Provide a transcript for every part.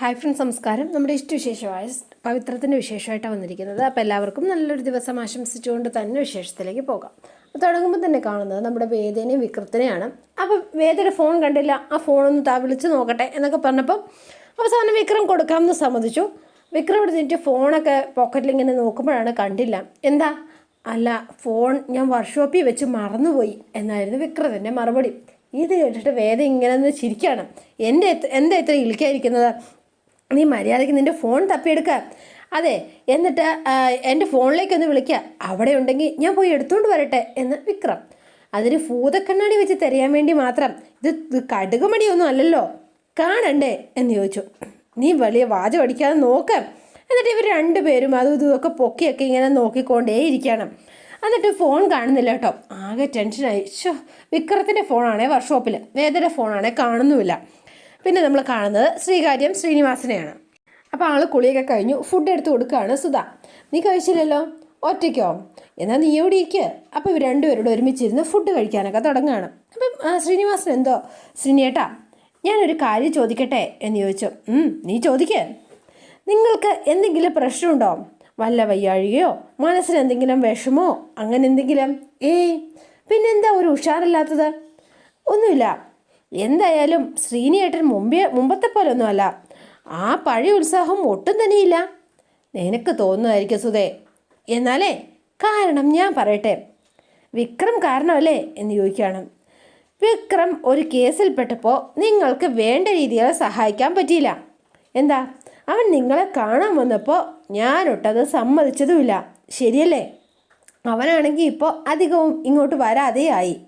Hi friends നമസ്കാരം. നമ്മുടെ ഇഷ്ടവിശേഷമായ പവിത്രത്തിന്റെ വിശേഷമായിട്ടാണ് വന്നിരിക്കുന്നത്. അപ്പോൾ എല്ലാവർക്കും നല്ലൊരു ദിവസം ആശംസിച്ചുകൊണ്ട് തന്നെ വിശേഷത്തിലേക്ക് പോകാം. തുടങ്ങുമ്പോൾ തന്നെ കാണുന്നത് നമ്മുടെ വേദനയും വിക്രത്തിനെയാണ് അപ്പോൾ വേദന ഫോൺ കണ്ടില്ല ആ ഫോണൊന്ന് താ വിളിച്ച് നോക്കട്ടെ എന്നൊക്കെ പറഞ്ഞപ്പോൾ അവസാനം വിക്രം കൊടുക്കാമെന്ന് സമ്മതിച്ചു. വിക്രം ഇവിടെ നിന്നിട്ട് ഫോണൊക്കെ പോക്കറ്റിൽ ഇങ്ങനെ നോക്കുമ്പോഴാണ് കണ്ടില്ല. എന്താ? അല്ല ഫോൺ ഞാൻ വർക്ക്ഷോപ്പിൽ വെച്ച് മറന്നുപോയി എന്നായിരുന്നു വിക്രത്തിന്റെ മറുപടി. ഇത് കേട്ടിട്ട് വേദ ഇങ്ങനെ ഒന്ന് ചിരിക്കുകയാണ്. എന്റെ എന്താ ഇത്ര ഇളിക്കാതിരിക്കുന്നത്? നീ മര്യാദയ്ക്ക് നിന്റെ ഫോൺ തപ്പിയെടുക്കുക അതെ എന്നിട്ട് എന്റെ ഫോണിലേക്കൊന്ന് വിളിക്കുക അവിടെ ഉണ്ടെങ്കിൽ ഞാൻ പോയി എടുത്തുകൊണ്ട് വരട്ടെ എന്ന് വിക്രം. അതിന് ഭൂതക്കണ്ണാടി വെച്ച് തെരയാൻ വേണ്ടി മാത്രം. ഇത് കടുകുമടിയൊന്നും അല്ലല്ലോ. കാണണ്ടേ എന്ന് ചോദിച്ചു. നീ വലിയ വാചം അടിക്കാതെ നോക്ക്. എന്നിട്ട് ഇവർ രണ്ടുപേരും അതും ഇതും ഒക്കെ പൊക്കിയൊക്കെ ഇങ്ങനെ നോക്കിക്കൊണ്ടേ ഇരിക്കണം. എന്നിട്ട് ഫോൺ കാണുന്നില്ല കേട്ടോ. ആകെ ടെൻഷനായി ഷോ വിക്രത്തിന്റെ ഫോണാണേ വർക്ക്ഷോപ്പിൽ വേദയുടെ ഫോണാണേ കാണുന്നുമില്ല. പിന്നെ നമ്മൾ കാണുന്നത് ശ്രീകാര്യം ശ്രീനിവാസനെയാണ്. അപ്പോൾ ആൾ കുളിയൊക്കെ കഴിഞ്ഞു. ഫുഡ് എടുത്ത് കൊടുക്കുകയാണ് സുധ. നീ കഴിച്ചില്ലല്ലോ? ഒറ്റയ്ക്കോ? എന്നാൽ നീ എവിടെ ഇരിക്കുക അപ്പോൾ ഇവർ രണ്ടുപേരോട് ഒരുമിച്ചിരുന്ന് ഫുഡ് കഴിക്കാനൊക്കെ തുടങ്ങുകയാണ് അപ്പം ശ്രീനിവാസൻ എന്തോ? ശ്രീനിയേട്ടാ ഞാനൊരു കാര്യം ചോദിക്കട്ടെ? എന്ന് ചോദിച്ചു. "ഉം, നീ ചോദിക്കേ. നിങ്ങൾക്ക് എന്തെങ്കിലും പ്രശ്നമുണ്ടോ? വല്ല വയ്യാഴികയോ? മനസ്സിന് എന്തെങ്കിലും വിഷമോ? അങ്ങനെ എന്തെങ്കിലും? ഏയ് പിന്നെന്താ ഒരു ഉഷാറില്ലാത്തത്? ഒന്നുമില്ല. എന്തായാലും ശ്രീനിയേട്ടൻ മുമ്പേ മുമ്പത്തെ പോലെ ഒന്നുമല്ല ആ പഴയ ഉത്സാഹം ഒട്ടും തന്നെയില്ല. നിനക്ക് തോന്നുമായിരിക്കും സുധേ. എന്നാലേ കാരണം ഞാൻ പറയട്ടെ. വിക്രം കാരണമല്ലേ എന്ന് ചോദിക്കുകയാണ്. വിക്രം ഒരു കേസിൽപ്പെട്ടപ്പോൾ നിങ്ങൾക്ക് വേണ്ട രീതിയിൽ സഹായിക്കാൻ പറ്റിയില്ല. എന്താ? അവൻ നിങ്ങളെ കാണാൻ വന്നപ്പോൾ ഞാനൊട്ടത് സമ്മതിച്ചതുമില്ല. ശരിയല്ലേ? അവനാണെങ്കിൽ ഇപ്പോൾ അധികവും ഇങ്ങോട്ട് വരാതെ ആയി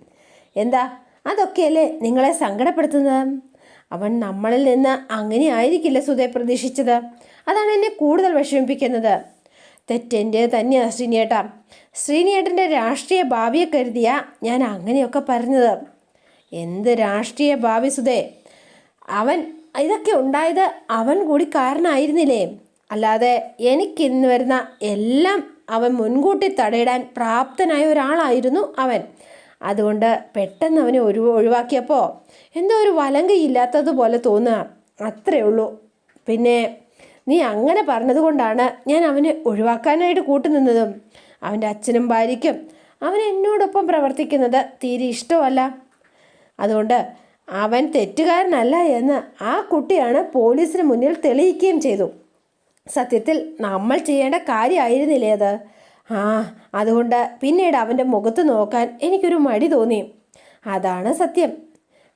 എന്താ? അതൊക്കെയല്ലേ നിങ്ങളെ സങ്കടപ്പെടുത്തുന്നത്? അവൻ നമ്മളിൽ നിന്ന് അങ്ങനെ ആയിരിക്കില്ല സുധയെ പ്രതീക്ഷിച്ചത്. അതാണ് എന്നെ കൂടുതൽ വിഷമിപ്പിക്കുന്നത്. തെറ്റെന്റെ തന്നെയാണ് ശ്രീനിയേട്ടാ. ശ്രീനിയേട്ടന്റെ രാഷ്ട്രീയ ഭാവിയെ കരുതിയ ഞാൻ അങ്ങനെയൊക്കെ പറഞ്ഞത്. എന്ത് രാഷ്ട്രീയ ഭാവി സുധേ? അവൻ ഇതൊക്കെ ഉണ്ടായത് അവൻ കൂടി കാരണമായിരുന്നില്ലേ അല്ലാതെ എനിക്കിന്ന് വരുന്ന എല്ലാം അവൻ മുൻകൂട്ടി തടയിടാൻ പ്രാപ്തനായ ഒരാളായിരുന്നു അവൻ. അതുകൊണ്ട് പെട്ടെന്ന് അവനെ ഒരു ഒഴിവാക്കിയപ്പോൾ എന്തോ ഒരു വലങ്കയില്ലാത്തതുപോലെ തോന്നുക അത്രേ ഉള്ളൂ. പിന്നെ നീ അങ്ങനെ പറഞ്ഞതുകൊണ്ടാണ് ഞാൻ അവനെ ഒഴിവാക്കാനായിട്ട് കൂട്ടുനിന്നതും അവന്റെ അച്ഛനും ഭാര്യയ്ക്കും അവൻ എന്നോടൊപ്പം പ്രവർത്തിക്കുന്നത് തീരെ ഇഷ്ടമല്ല. അതുകൊണ്ട് അവൻ തെറ്റുകാരനല്ല എന്ന് ആ കുട്ടിയാണ് പോലീസിന് മുന്നിൽ തെളിയിക്കുകയും ചെയ്തു. സത്യത്തിൽ നമ്മൾ ചെയ്യേണ്ട കാര്യമായിരുന്നില്ലേ അത്? ആ അതുകൊണ്ട് പിന്നീട് അവന്റെ മുഖത്ത് നോക്കാൻ എനിക്കൊരു മടി തോന്നി. അതാണ് സത്യം.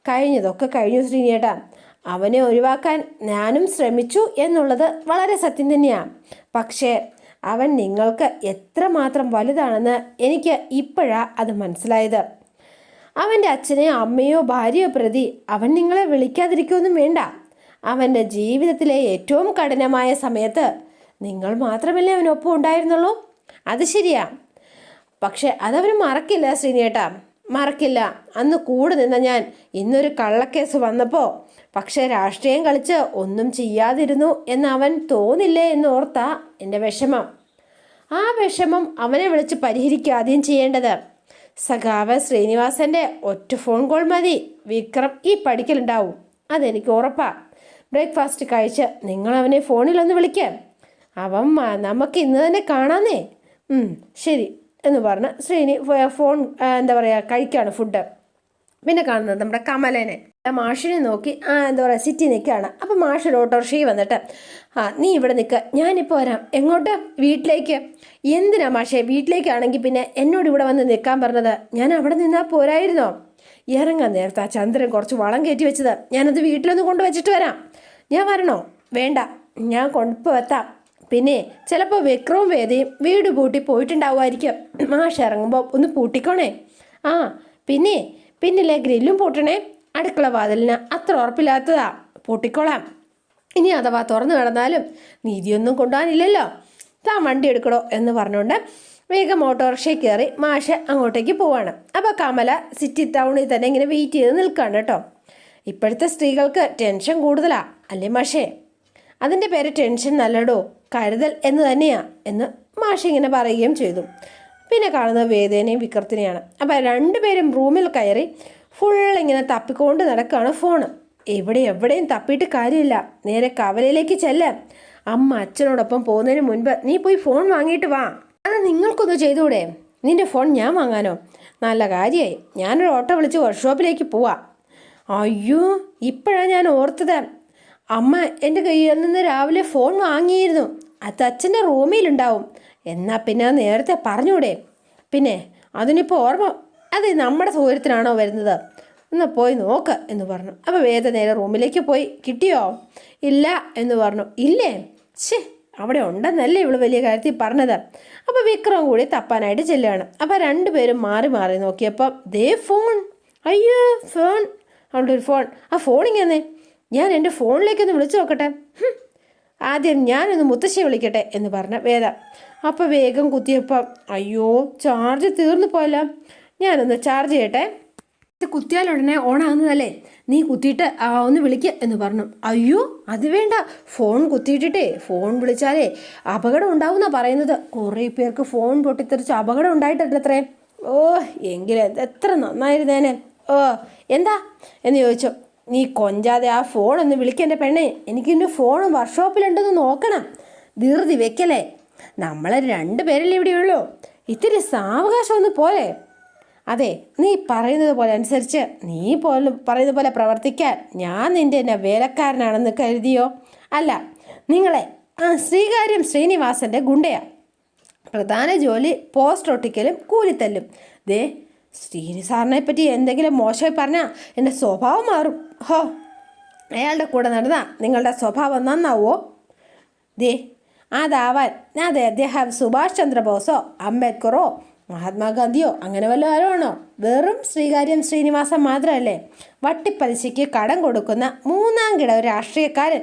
കഴിഞ്ഞതൊക്കെ കഴിഞ്ഞു ശ്രീനിയേട്ടാ അവനെ ഒഴിവാക്കാൻ ഞാനും ശ്രമിച്ചു എന്നുള്ളത് വളരെ സത്യം തന്നെയാണ് പക്ഷേ അവൻ നിങ്ങൾക്ക് എത്രമാത്രം വലുതാണെന്ന് എനിക്ക് ഇപ്പോഴാണ് അത് മനസ്സിലായത്. അവന്റെ അച്ഛനെയോ അമ്മയോ ഭാര്യയോ പ്രതി അവൻ നിങ്ങളെ വിളിക്കാതിരിക്കുമൊന്നും വേണ്ട. അവന്റെ ജീവിതത്തിലെ ഏറ്റവും കഠിനമായ സമയത്ത് നിങ്ങൾ മാത്രമല്ലേ അവനൊപ്പം ഉണ്ടായിരുന്നുള്ളൂ? അത് ശരിയാ. പക്ഷെ അതവർ മറക്കില്ല ശ്രീനേട്ടാ. മറക്കില്ല. അന്ന് കൂടെ നിന്ന ഞാൻ ഇന്നൊരു കള്ളക്കേസ് വന്നപ്പോൾ പക്ഷെ രാഷ്ട്രീയം കളിച്ച് ഒന്നും ചെയ്യാതിരുന്നു എന്ന് അവൻ തോന്നില്ലേ എന്ന് ഓർത്താ എന്റെ വിഷമം. ആ വിഷമം അവനെ വിളിച്ച് പരിഹരിക്കുക ആദ്യം ചെയ്യേണ്ടത്. സഖാവ് ശ്രീനിവാസന്റെ ഒറ്റ ഫോൺ കോൾ മതി. വിക്രം ഈ പഠിക്കലുണ്ടാവും അതെനിക്ക് ഉറപ്പാ. ബ്രേക്ക്ഫാസ്റ്റ് കഴിച്ച് നിങ്ങൾ അവനെ ഫോണിലൊന്ന് വിളിക്കാം. അവൻ നമുക്ക് ഇന്ന് തന്നെ കാണാന്നേ. ശരി. എന്ന് പറഞ്ഞ് ശ്രീനി ഫോൺ എന്താ പറയുക കഴിക്കുകയാണ് ഫുഡ് പിന്നെ കാണുന്നത് നമ്മുടെ കമലേനെ. മാഷിനെ നോക്കി എന്താ പറയുക സിറ്റി നിൽക്കുകയാണ് അപ്പം മാഷ് ഓട്ടോറിക്ഷയിൽ വന്നിട്ട് ആ നീ ഇവിടെ നിൽക്കുക ഞാനിപ്പോൾ വരാം. എങ്ങോട്ട്? വീട്ടിലേക്ക്. എന്തിനാ മാഷേ വീട്ടിലേക്കാണെങ്കിൽ പിന്നെ എന്നോട് ഇവിടെ വന്ന് നിൽക്കാൻ പറഞ്ഞത്? ഞാൻ അവിടെ നിന്നാൽ പോരായിരുന്നോ? ഇറങ്ങാൻ നേരത്തെ ആ ചന്ദ്രൻ കുറച്ച് വളം കയറ്റി വെച്ചത്. ഞാനത് വീട്ടിലൊന്ന് കൊണ്ടുവച്ചിട്ട് വരാം. ഞാൻ വരണോ? വേണ്ട. ഞാൻ കൊണ്ടിപ്പോൾ എത്താം പിന്നെ ചിലപ്പോൾ വിക്രവും വേദയും വീട് പൂട്ടി പോയിട്ടുണ്ടാവുമായിരിക്കും. മാഷ് ഇറങ്ങുമ്പോൾ ഒന്ന് പൂട്ടിക്കോണേ. ആ പിന്നെ പിന്നിലെ ഗ്രില്ലും പൂട്ടണേ. അടുക്കള വാതിലിന് അത്ര ഉറപ്പില്ലാത്തതാ. പൂട്ടിക്കോളാം. ഇനി അഥവാ തുറന്നു കിടന്നാലും നീതിയൊന്നും കൊണ്ടുപോകാനില്ലല്ലോ. താൻ വണ്ടി എടുക്കണോ എന്ന് പറഞ്ഞുകൊണ്ട് വേഗം ഓട്ടോറിക്ഷയിൽ കയറി മാഷ് അങ്ങോട്ടേക്ക് പോവാണ്. അപ്പോൾ കമല സിറ്റി ടൗണിൽ തന്നെ ഇങ്ങനെ വെയിറ്റ് ചെയ്ത് നിൽക്കുകയാണ് കേട്ടോ. ഇപ്പോഴത്തെ സ്ത്രീകൾക്ക് ടെൻഷൻ കൂടുതലാണ് അല്ലേ മാഷേ? അതിന്റെ പേര് ടെൻഷൻ നല്ലടോ കരുതൽ എന്ന് തന്നെയാ എന്ന് മാഷ് ഇങ്ങനെ പറയുകയും ചെയ്തു. പിന്നെ കാണുന്നത് വേദനയും വിക്രത്തിനെയാണ് അപ്പോൾ രണ്ടുപേരും റൂമിൽ കയറി ഫുൾ ഇങ്ങനെ തപ്പിക്കൊണ്ട് നടക്കുകയാണ് ഫോണ് എവിടെ എവിടെയും തപ്പിയിട്ട് കാര്യമില്ല. നേരെ കവലയിലേക്ക് ചെല്ല. അമ്മ അച്ഛനോടൊപ്പം പോകുന്നതിന് മുൻപ് നീ പോയി ഫോൺ വാങ്ങിയിട്ട് വാ. അത് നിങ്ങൾക്കൊന്ന് ചെയ്തുകൂടെ? നിന്റെ ഫോൺ ഞാൻ വാങ്ങാനോ? നല്ല കാര്യമായി ഞാനൊരു ഓട്ടോ വിളിച്ച് വർക്ക്ഷോപ്പിലേക്ക് പോവാം. അയ്യോ ഇപ്പോഴാണ് ഞാൻ ഓർത്തത്. അമ്മ എന്റെ കയ്യിൽ നിന്ന് രാവിലെ ഫോൺ വാങ്ങിയിരുന്നു. അത് അച്ഛന്റെ റൂമിലുണ്ടാവും. എന്നാൽ പിന്നെ നേരത്തെ പറഞ്ഞൂടെ? പിന്നെ അതിനിപ്പോൾ ഓർമ്മ അത് നമ്മുടെ സൗകര്യത്തിനാണോ വരുന്നത്? ഒന്ന് പോയി നോക്ക് എന്ന് പറഞ്ഞു. അപ്പോൾ വേദ നേരെ റൂമിലേക്ക് പോയി. കിട്ടിയോ? ഇല്ല എന്ന് പറഞ്ഞു. ഇല്ലേ? ഛേ അവിടെ ഉണ്ടെന്നല്ലേ ഇവൾ വലിയ കാര്യത്തിൽ പറഞ്ഞത്. അപ്പോൾ വിക്രം കൂടി തപ്പാനായിട്ട് ചെല്ലുകയാണ്. അപ്പോൾ രണ്ടുപേരും മാറി മാറി നോക്കിയപ്പോൾ ദേ ഫോൺ. അയ്യോ ഫോൺ. അവളുടെ ഒരു ഫോൺ. ആ ഫോൺ ഇങ്ങനെ ഞാൻ എന്റെ ഫോണിലേക്കൊന്ന് വിളിച്ചു നോക്കട്ടെ. ആദ്യം ഞാനൊന്ന് മുത്തശ്ശിയെ വിളിക്കട്ടെ എന്ന് പറഞ്ഞ വേദ. അപ്പോൾ വേഗം കുത്തിയപ്പം അയ്യോ ചാർജ് തീർന്നു പോയല്ലോ. ഞാനൊന്ന് ചാർജ് ചെയ്യട്ടെ. കുത്തിയാൽ ഉടനെ ഓണാകുന്നതല്ലേ നീ കുത്തിയിട്ട് ഒന്ന് വിളിക്കുക എന്ന് പറഞ്ഞു. അയ്യോ അത് വേണ്ട. ഫോൺ കുത്തിയിട്ടിട്ടേ ഫോൺ വിളിച്ചാലേ അപകടം ഉണ്ടാവുന്ന പറയുന്നത്. കുറേ പേർക്ക് ഫോൺ പൊട്ടിത്തെറിച്ച് അപകടം ഉണ്ടായിട്ടത്രേ ഓ എങ്കിലും എത്ര നന്നായിരുന്നേനെ. ഓ എന്താ? എന്ന് ചോദിച്ചു. നീ കൊഞ്ചാതെ ആ ഫോൺ ഒന്ന് വിളിക്കെന്റെ പെണ്ണേ. എനിക്കിന്റെ ഫോൺ വർക്ക്ഷോപ്പിലുണ്ടെന്ന് നോക്കണം. ധീർതി വെക്കലേ നമ്മളെ രണ്ട് രണ്ടുപേരല്ലേ ഇവിടെയുള്ളൂ ഇത്തിരി സാവകാശം ഒന്ന് പോലെ അതെ നീ പറയുന്നത് പോലെ അനുസരിച്ച് നീ പോലും പറയുന്ന പോലെ പ്രവർത്തിക്കാൻ ഞാൻ നിന്റെ എന്നെ വേലക്കാരനാണെന്ന് കരുതിയോ? അല്ല നിങ്ങളെ ആ ശ്രീകാര്യം ശ്രീനിവാസന്റെ ഗുണ്ടയാ. പ്രധാന ജോലി പോസ്റ്റ് ഒട്ടിക്കലും കൂലിത്തല്ലും. ദേ ശ്രീനി സാറിനെ പറ്റി എന്തെങ്കിലും മോശമായി പറഞ്ഞാൽ എന്റെ സ്വഭാവം മാറും. ഹോ അയാളുടെ കൂടെ നടന്നാ നിങ്ങളുടെ സ്വഭാവം നന്നാവോ? ദേ അതാവാൻ അതെ അദ്ദേഹം സുഭാഷ് ചന്ദ്രബോസോ അംബേദ്കറോ മഹാത്മാഗാന്ധിയോ അങ്ങനെ വല്ല ആരോ വെറും ശ്രീകാര്യം ശ്രീനിവാസം മാത്രമല്ലേ വട്ടിപ്പലിശയ്ക്ക് കടം കൊടുക്കുന്ന മൂന്നാം കിട ഒരു രാഷ്ട്രീയക്കാരൻ.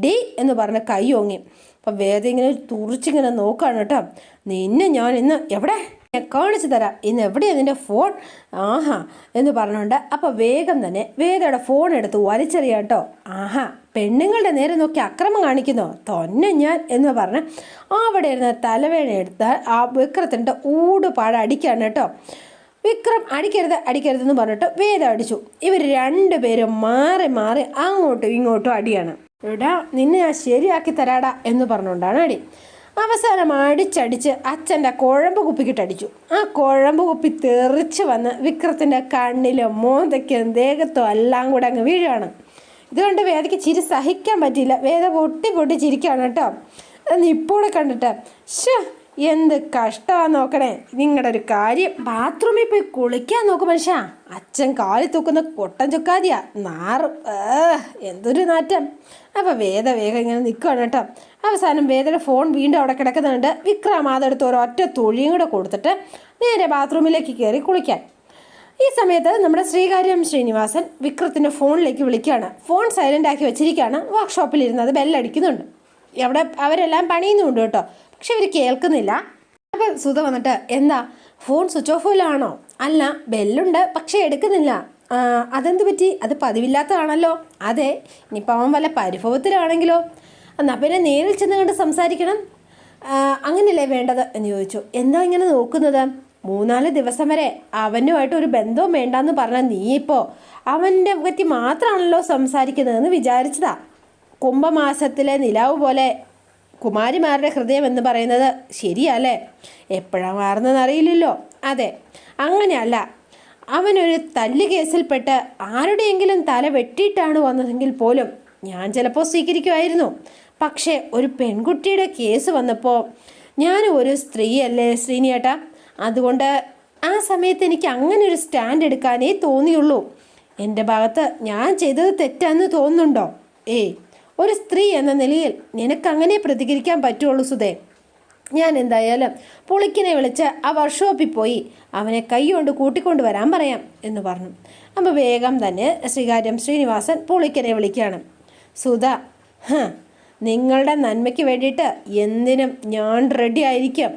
ഡി എന്ന് പറഞ്ഞ് കൈ ഓങ്ങി. അപ്പം വേദം ഇങ്ങനെ തുറിച്ചിങ്ങനെ നോക്കുകയാണ് കേട്ടോ. നിന്നെ ഞാൻ ഇന്ന് എവിടെ? കാണിച്ചു തരാം. ഇന്ന് എവിടെയാണ് നിന്റെ ഫോൺ ആഹാ എന്ന് പറഞ്ഞുകൊണ്ട് അപ്പോൾ വേഗം തന്നെ വേദയുടെ ഫോൺ എടുത്ത് വലിച്ചെറിയാം കേട്ടോ. ആഹാ പെണ്ണുങ്ങളുടെ നേരെ നോക്കി അക്രമം കാണിക്കുന്നോ? തന്നെ ഞാൻ എന്ന് പറഞ്ഞ് അവിടെ ഇരുന്ന് തലവേണ എടുത്ത് ആ വിക്രത്തിന്റെ ഊടുപാട് അടിക്കാണ് കേട്ടോ. വിക്രം അടിക്കരുത് അടിക്കരുതെന്ന് പറഞ്ഞിട്ട് വേദ അടിച്ചു. ഇവർ രണ്ടുപേരും മാറി മാറി അങ്ങോട്ടും ഇങ്ങോട്ടും അടിയാണ്. എടാ നിന്നെ ഞാൻ ശരിയാക്കി തരാടാ എന്ന് പറഞ്ഞുകൊണ്ടാണ് അടി. അവസാനം അടിച്ചടിച്ച് അച്ഛന്റെ കുഴമ്പ് കുപ്പിക്കിട്ടടിച്ചു. ആ കുഴമ്പ് കുപ്പി തെറിച്ച് വന്ന് വിക്രത്തിന്റെ കണ്ണിലും മോന്തയ്ക്കും ദേഹത്തോ എല്ലാം കൂടെ അങ്ങ് വീഴുകയാണ് ഇതുകൊണ്ട് വേദയ്ക്ക് ചിരി സഹിക്കാൻ പറ്റിയില്ല. വേദ പൊട്ടി പൊട്ടി ചിരിക്കുകയാണ് കേട്ടോ. ഇപ്പോടെ കണ്ടിട്ട്? ഷേ എന്ത് കഷ്ടമാ നോക്കണേ. നിങ്ങളുടെ ഒരു കാര്യം ബാത്റൂമിൽ പോയി കുളിക്കാൻ നോക്കും മനുഷ്യ. അച്ഛൻ കാലി തൂക്കുന്ന കൊട്ടൻ ചൊക്കാതിയാ. നാറ് എന്തൊരു നാറ്റം. അപ്പൊ വേദ വേഗം ഇങ്ങനെ നിൽക്കുകയാണ് കേട്ടോ. അവസാനം വേദയുടെ ഫോൺ വീണ്ടും അവിടെ കിടക്കുന്നുണ്ട്. വിക്രം അതെടുത്ത് ഒരൊറ്റ തൊഴിയും കൂടെ കൊടുത്തിട്ട് നേരെ ബാത്റൂമിലേക്ക് കയറി കുളിക്കാൻ. ഈ സമയത്ത് നമ്മുടെ ശ്രീകാര്യം ശ്രീനിവാസൻ വിക്രത്തിന്റെ ഫോണിലേക്ക് വിളിക്കുകയാണ്. ഫോൺ സൈലന്റ് ആക്കി വെച്ചിരിക്കുകയാണ്. വർക്ക്ഷോപ്പിൽ ഇരുന്നത് ബെല്ലടിക്കുന്നുണ്ട്. അവിടെ അവരെല്ലാം പണിയുന്നുണ്ട് കേട്ടോ. പക്ഷെ ഇവർ കേൾക്കുന്നില്ല. അപ്പം സുധ വന്നിട്ട് എന്താ ഫോൺ സ്വിച്ച് ഓഫിലാണോ അല്ല ബെല്ലുണ്ട് പക്ഷേ എടുക്കുന്നില്ല. അതെന്ത് പറ്റി? അത് പതിവില്ലാത്തതാണല്ലോ. അതെ ഇനിയിപ്പോൾ അവൻ വല്ല പരിഭവത്തിലാണെങ്കിലോ? എന്നാൽ പിന്നെ നേരിൽ ചെന്ന് കണ്ട് സംസാരിക്കണം. അങ്ങനെയല്ലേ വേണ്ടത്? എന്ന് ചോദിച്ചു. എന്താ ഇങ്ങനെ നോക്കുന്നത്? മൂന്നാൽ ദിവസം വരെ അവനുമായിട്ട് ഒരു ബന്ധവും വേണ്ടാന്ന് പറഞ്ഞ നീയിപ്പോൾ അവന്റെ പറ്റി മാത്രമാണല്ലോ സംസാരിക്കുന്നതെന്ന് വിചാരിച്ചതാ. കുംഭമാസത്തിലെ നിലാവ് പോലെ കുമാരിമാരുടെ ഹൃദയം എന്ന് പറയുന്നത് ശരിയല്ലേ? എപ്പോഴാണ് മാറുന്നതെന്ന് അറിയില്ലല്ലോ. അതെ അങ്ങനെയല്ല. അവനൊരു തല്ല് കേസിൽപ്പെട്ട് ആരുടെയെങ്കിലും തല വെട്ടിയിട്ടാണ് വന്നതെങ്കിൽ പോലും ഞാൻ ചിലപ്പോൾ സ്വീകരിക്കുമായിരുന്നു. പക്ഷേ ഒരു പെൺകുട്ടിയുടെ കേസ് വന്നപ്പോൾ ഞാൻ ഒരു സ്ത്രീയല്ലേ ശ്രീനിയേട്ടാ? അതുകൊണ്ട് ആ സമയത്ത് എനിക്ക് അങ്ങനെ ഒരു സ്റ്റാൻഡ് എടുക്കാനേ തോന്നിയുള്ളൂ. എന്റെ ഭാഗത്ത് ഞാൻ ചെയ്തത് തെറ്റാന്ന് തോന്നുന്നുണ്ടോ? ഏയ് ഒരു സ്ത്രീ എന്ന നിലയിൽ നിനക്കങ്ങനെ പ്രതികരിക്കാൻ പറ്റുള്ളൂ സുധേ. ഞാൻ എന്തായാലും പുളിക്കിനെ വിളിച്ച് ആ വർക്ക്ഷോപ്പിൽ പോയി അവനെ കൈകൊണ്ട് കൂട്ടിക്കൊണ്ട് വരാൻ പറയാം എന്ന് പറഞ്ഞു. അപ്പോൾ വേഗം തന്നെ ശ്രീകാര്യം ശ്രീനിവാസൻ പുളിക്കനെ വിളിക്കുകയാണ്. സുധ നിങ്ങളുടെ നന്മയ്ക്ക് വേണ്ടിയിട്ട് എന്തിനും ഞാൻ റെഡി ആയിരിക്കും.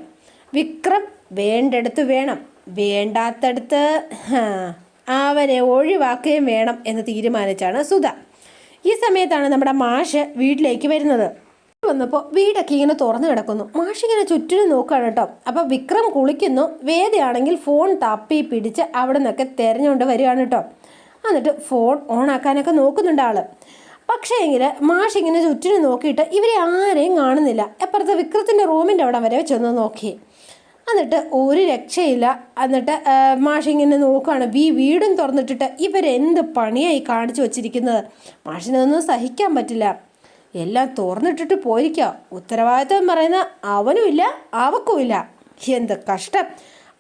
വിക്രം വേണ്ടടുത്ത് വേണം. വേണ്ടാത്തടുത്ത് അവനെ ഒഴിവാക്കുകയും വേണം എന്ന് തീരുമാനിച്ചാണ് സുധ. ഈ സമയത്താണ് നമ്മുടെ മാഷ് വീട്ടിലേക്ക് വരുന്നത്. വന്നപ്പോൾ വീടൊക്കെ ഇങ്ങനെ തുറന്നു കിടക്കുന്നു. മാഷ് ഇങ്ങനെ ചുറ്റിനും നോക്കുകയാണ് കേട്ടോ. അപ്പോൾ വിക്രം കുളിക്കുന്നു. വേദയാണെങ്കിൽ ഫോൺ തപ്പി പിടിച്ച് അവിടെ നിന്നൊക്കെ തെരഞ്ഞുകൊണ്ട് വരികയാണ് കേട്ടോ. എന്നിട്ട് ഫോൺ ഓൺ ആക്കാനൊക്കെ നോക്കുന്നുണ്ട് ആൾ. പക്ഷേ എങ്കിൽ മാഷ് ഇങ്ങനെ ചുറ്റിനും നോക്കിയിട്ട് ഇവരെ ആരെയും കാണുന്നില്ല. അപ്പുറത്തെ വിക്രത്തിന്റെ റൂമിന്റെ അവിടെ വരെ ചെന്ന് നോക്കി. എന്നിട്ട് ഒരു രക്ഷയില്ല. എന്നിട്ട് മാഷിങ്ങനെ നോക്കുകയാണ് ഈ വീടും തുറന്നിട്ടിട്ട് ഇവരെന്ത് പണിയായി കാണിച്ചു വച്ചിരിക്കുന്നത്? മാഷിനൊന്നും സഹിക്കാൻ പറ്റില്ല. എല്ലാം തുറന്നിട്ടിട്ട് പോയിരിക്കുക ഉത്തരവാദിത്വം പറയുന്ന അവനുമില്ല അവക്കുമില്ല എന്ത് കഷ്ടം.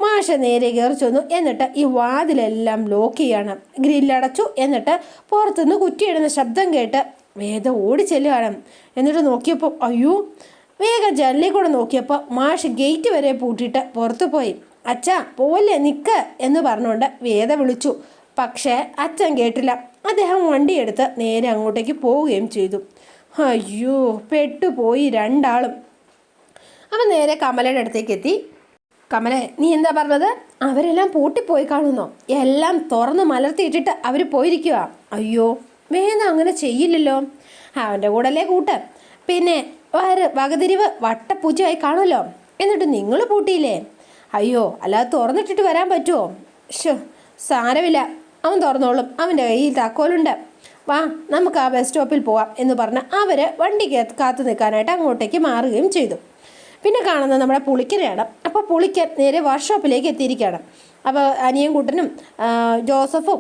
മാഷ നേരെ കയറി ചെന്നു. എന്നിട്ട് ഈ വാതിലെല്ലാം ലോക്ക് ചെയ്യാണ്. ഗ്രില്ലടച്ചു എന്നിട്ട് പുറത്തുനിന്ന് കുറ്റിയിടുന്ന ശബ്ദം കേട്ട് വേദം ഓടി ചെല്ലുകയാണ് എന്നിട്ട് നോക്കിയപ്പോൾ അയ്യോ വേഗം ജനലിൽ കൂടെ നോക്കിയപ്പോൾ മാഷ് ഗേറ്റ് വരെ പൂട്ടിയിട്ട് പുറത്തു പോയി. അച്ഛ പോവല്ലേ നിക്ക് എന്ന് പറഞ്ഞുകൊണ്ട് വേദ വിളിച്ചു. പക്ഷേ അച്ഛൻ കേട്ടില്ല. അദ്ദേഹം വണ്ടിയെടുത്ത് നേരെ അങ്ങോട്ടേക്ക് പോവുകയും ചെയ്തു. അയ്യോ പെട്ടുപോയി രണ്ടാളും. അവൻ നേരെ കമലയുടെ അടുത്തേക്ക് എത്തി. കമലെ നീ എന്താ പറഞ്ഞത്? അവരെല്ലാം പൂട്ടിപ്പോയി കാണുന്നോ? എല്ലാം തുറന്ന് മലർത്തിയിട്ടിട്ട് അവർ പോയിരിക്കുക അയ്യോ വേദം അങ്ങനെ ചെയ്യില്ലല്ലോ. അവന്റെ കൂടല്ലേ കൂട്ട്. പിന്നെ വകതിരിവ് വട്ടപ്പൂച്ചയായി കാണുമല്ലോ. എന്നിട്ട് നിങ്ങൾ പൂട്ടിയില്ലേ? അയ്യോ അല്ലാതെ തുറന്നിട്ടിട്ട് വരാൻ പറ്റുമോ? ഷോ സാരമില്ല. അവൻ തുറന്നോളും. അവന്റെ കയ്യിൽ താക്കോലുണ്ട്. വാ നമുക്ക് ആ ബസ് സ്റ്റോപ്പിൽ പോവാം എന്ന് പറഞ്ഞ് അവർ വണ്ടിക്ക് കാത്തു നിൽക്കാനായിട്ട് അങ്ങോട്ടേക്ക് മാറുകയും ചെയ്തു. പിന്നെ കാണുന്നത് നമ്മുടെ പുളിക്കരയാണ്. അപ്പോൾ പുളിക്കൻ നേരെ വർക്ക്ഷോപ്പിലേക്ക് എത്തിയിരിക്കുകയാണ്. അപ്പോൾ അനിയൻ കുട്ടനും ജോസഫും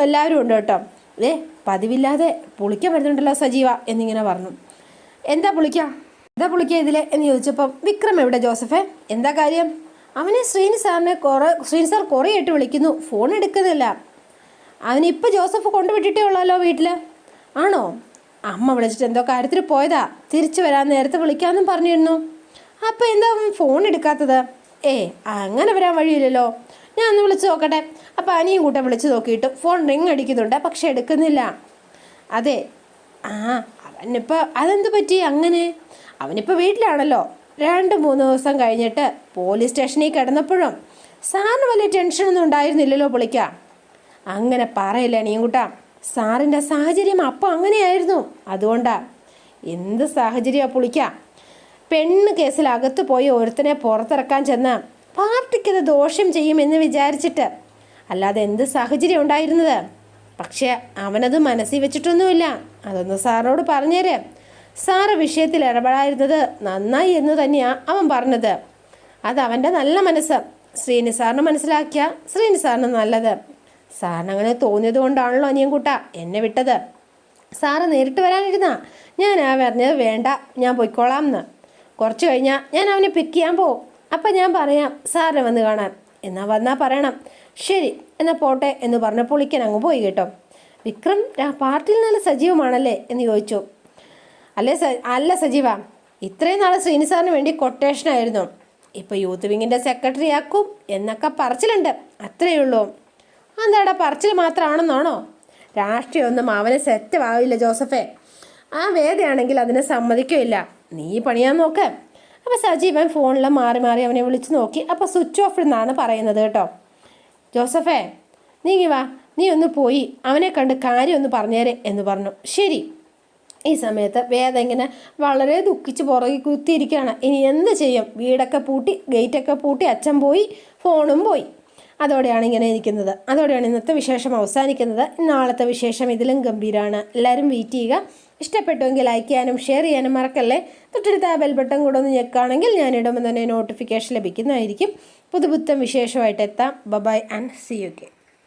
എല്ലാവരും ഉണ്ട് കേട്ടോ. ഏ പതിവില്ലാതെ പുളിക്കാൻ വരുന്നുണ്ടല്ലോ സജീവ എന്നിങ്ങനെ പറഞ്ഞു. എന്താ പുളിക്ക? എന്താ പുളിക്ക ഇതിലെ? എന്ന് ചോദിച്ചപ്പം വിക്രം എവിടെ ജോസഫേ? എന്താ കാര്യം? അവനെ ശ്രീനി സാറിനെ കുറേ ശ്രീനി സാർ കുറേ ആയിട്ട് വിളിക്കുന്നു. ഫോൺ എടുക്കുന്നില്ല. അവനിപ്പോൾ ജോസഫ് കൊണ്ടുവിട്ടിട്ടേ ഉള്ളല്ലോ വീട്ടിൽ ആണോ? അമ്മ വിളിച്ചിട്ട് എന്തോ കാര്യത്തിൽ പോയതാ. തിരിച്ചു വരാൻ നേരത്തെ വിളിക്കാമെന്നും പറഞ്ഞിരുന്നു. അപ്പോൾ എന്താ അവൻ ഫോൺ എടുക്കാത്തത്? ഏ അങ്ങനെ വരാൻ വഴിയില്ലല്ലോ. ഞാൻ ഒന്ന് വിളിച്ചു നോക്കട്ടെ. അപ്പോൾ അനിയും കൂട്ടം വിളിച്ചു നോക്കിയിട്ട് ഫോൺ റിങ് അടിക്കുന്നുണ്ട് പക്ഷെ എടുക്കുന്നില്ല. അതെ. ആ അവനിപ്പോൾ അതെന്ത് പറ്റി അങ്ങനെ? അവനിപ്പോൾ വീട്ടിലാണല്ലോ. രണ്ട് മൂന്ന് ദിവസം കഴിഞ്ഞിട്ട് പോലീസ് സ്റ്റേഷനിൽ കിടന്നപ്പോഴും സാറിന് വലിയ ടെൻഷനൊന്നും ഉണ്ടായിരുന്നില്ലല്ലോ പുള്ളിക്കാ. അങ്ങനെ പറയില്ല അനിയൻകുട്ട സാറിന്റെ സാഹചര്യം അപ്പം അങ്ങനെയായിരുന്നു. അതുകൊണ്ടാ എന്ത് സാഹചര്യമാണ് പുളിക്ക പെണ്ണ് കേസിൽ അകത്ത് പോയി ഒരുത്തനെ പുറത്തിറക്കാൻ ചെന്ന പാർട്ടിക്കത് ദോഷം ചെയ്യുമെന്ന് വിചാരിച്ചിട്ട്. അല്ലാതെ എന്ത് സാഹചര്യം ഉണ്ടായിരുന്നത്? പക്ഷേ അവനത് മനസ്സിൽ വെച്ചിട്ടൊന്നുമില്ല. അതൊന്ന് സാറിനോട് പറഞ്ഞുതരാം സാറ് വിഷയത്തിൽ ഇടപെടായിരുന്നത് നന്നായി എന്ന് തന്നെയാണ് അവൻ പറഞ്ഞത്. അത് അവന്റെ നല്ല മനസ്സ്. ശ്രീനി സാറിന് മനസ്സിലാക്കിയ ശ്രീനി സാറിന് നല്ലത്. സാറിന് അങ്ങനെ തോന്നിയത് കൊണ്ടാണല്ലോ അനിയൻകുട്ട എന്നെ വിട്ടത്. സാറ് നേരിട്ട് വരാനിരുന്ന ഞാൻ ആ പറഞ്ഞത് വേണ്ട ഞാൻ പൊയ്ക്കോളാം എന്ന് കുറച്ച് കഴിഞ്ഞാൽ ഞാൻ അവനെ പിക്ക് ചെയ്യാൻ പോവും. അപ്പം ഞാൻ പറയാം സാറിനെ വന്ന് കാണാൻ. എന്നാൽ വന്നാൽ പറയണം. ശരി എന്നാൽ പോട്ടെ എന്ന് പറഞ്ഞപ്പോൾ ഇക്കൻ അങ്ങ് പോയി കേട്ടോ. വിക്രം പാർട്ടിയിൽ നല്ല സജീവമാണല്ലേ എന്ന് ചോദിച്ചു. അല്ലേ അല്ല സജീവ ഇത്രയും നാൾ ശ്രീനിസാറിന് വേണ്ടി കൊട്ടേഷനായിരുന്നു ഇപ്പോൾ യൂത്ത് വിങ്ങിന്റെ സെക്രട്ടറി ആക്കും എന്നൊക്കെ പറച്ചിലുണ്ട് അത്രയേ ഉള്ളൂ. എന്താടാ പറച്ചിൽ മാത്രമാണെന്നാണോ? രാഷ്ട്രീയമൊന്നും അവന് സെറ്റ് ആവില്ല ജോസഫേ. ആ വേദയാണെങ്കിൽ അതിനെ സമ്മതിക്കില്ല നീ പണിയാൻ നോക്ക്. അപ്പോൾ സജീവൻ ഫോണിൽ മാറി മാറി അവനെ വിളിച്ചു നോക്കി. അപ്പോൾ സ്വിച്ച് ഓഫ് എന്നാണ് പറയുന്നത് കേട്ടോ. ജോസഫേ നീങ്ങി വാ. നീ ഒന്ന് പോയി. അവനെ കണ്ട് കാര്യം ഒന്ന് പറഞ്ഞേരെ എന്ന് പറഞ്ഞു. ശരി. ഈ സമയത്ത് വേദ ഇങ്ങനെ വളരെ ദുഃഖിച്ച് പുറകെ കുത്തിയിരിക്കുകയാണ്. ഇനി എന്ത് ചെയ്യും? വീടൊക്കെ പൂട്ടി ഗേറ്റൊക്കെ പൂട്ടി അച്ഛൻ പോയി ഫോണും പോയി. അതോടെയാണ് ഇങ്ങനെ ഇരിക്കുന്നത്. അതോടെയാണ് ഇന്നത്തെ വിശേഷം അവസാനിക്കുന്നത്. നാളത്തെ വിശേഷം ഇതിലും ഗംഭീരമാണ് എല്ലാവരും വെയിറ്റ് ചെയ്യുക. ഇഷ്ടപ്പെട്ടുവെങ്കിൽ ലൈക്ക് ചെയ്യാനും ഷെയർ ചെയ്യാനും മറക്കല്ലേ? തൊട്ടടുത്ത ആ ബെൽ ബട്ടൺ കൂടെ ഒന്ന് ഞെക്കുകയാണെങ്കിൽ ഞാനിടുമ്പോൾ തന്നെ നോട്ടിഫിക്കേഷൻ ലഭിക്കുന്നതായിരിക്കും. പുതുപുത്തൻ വിശേഷമായിട്ട് എത്താം. Bye-bye and C U K